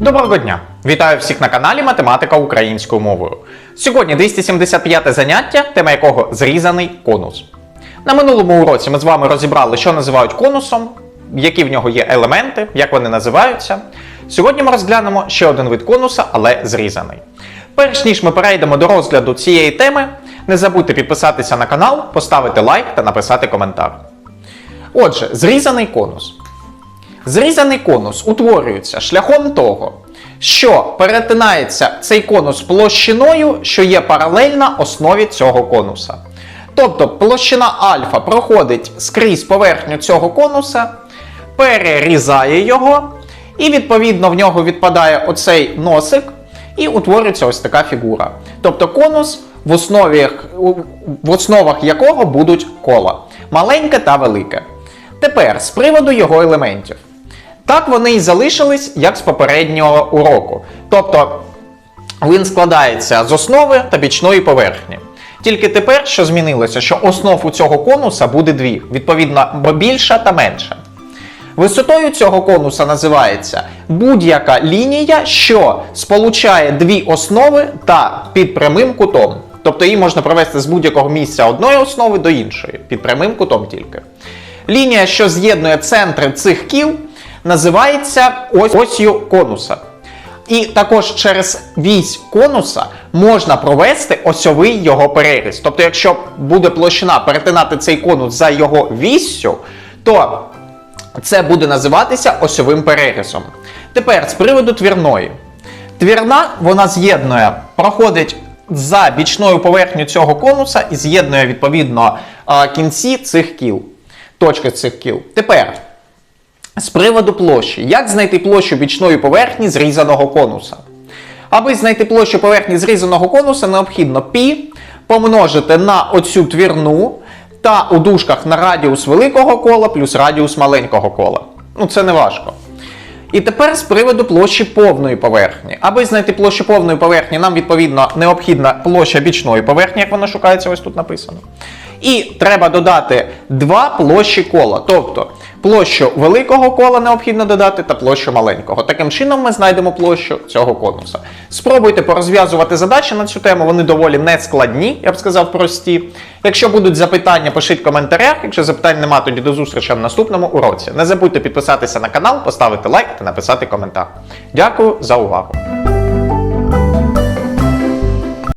Доброго дня! Вітаю всіх на каналі Математика українською мовою. Сьогодні 275 заняття, тема якого зрізаний конус. На минулому уроці ми з вами розібрали, що називають конусом, які в нього є елементи, як вони називаються. Сьогодні ми розглянемо ще один вид конуса, але зрізаний. Перш ніж ми перейдемо до розгляду цієї теми, не забудьте підписатися на канал, поставити лайк та написати коментар. Отже, зрізаний конус. Зрізаний конус утворюється шляхом того, що перетинається цей конус площиною, що є паралельна основі цього конуса. Тобто площина альфа проходить скрізь поверхню цього конуса, перерізає його, і відповідно в нього відпадає оцей носик, і утворюється ось така фігура. Тобто конус, в, основі, в основах якого будуть кола маленьке та велике. Тепер з приводу його елементів. Так вони і залишились, як з попереднього уроку. Тобто він складається з основи та бічної поверхні. Тільки тепер, що змінилося, що основ у цього конуса буде дві, відповідно, більша та менша. Висотою цього конуса називається будь-яка лінія, що сполучає дві основи та під прямим кутом. Тобто її можна провести з будь-якого місця одної основи до іншої, під прямим кутом тільки. Лінія, що з'єднує центри цих кіл, називається ось осью конуса. І також через вісь конуса можна провести осьовий його переріз. Тобто, якщо буде площина перетинати цей конус за його віссю, то це буде називатися осьовим перерізом. Тепер з приводу твірної. Твірна вона з'єднує, проходить за бічною поверхню цього конуса і з'єднує відповідно кінці цих кіл, точки цих кіл. Тепер. З приводу площі. Як знайти площу бічної поверхні зрізаного конуса? Аби знайти площу поверхні зрізаного конуса, необхідно π помножити на оцю твірну та у дужках на радіус великого кола плюс радіус маленького кола. Ну, це не важко. І тепер з приводу площі повної поверхні. Аби знайти площу повної поверхні, нам відповідно необхідна площа бічної поверхні, як вона шукається, ось тут написано. І треба додати два площі кола. Тобто площу великого кола необхідно додати та площу маленького. Таким чином ми знайдемо площу цього конуса. Спробуйте порозв'язувати задачі на цю тему, вони доволі нескладні, я б сказав, прості. Якщо будуть запитання, пишіть в коментарях. Якщо запитань нема, тоді до зустрічі в наступному уроці. Не забудьте підписатися на канал, поставити лайк та написати коментар. Дякую за увагу!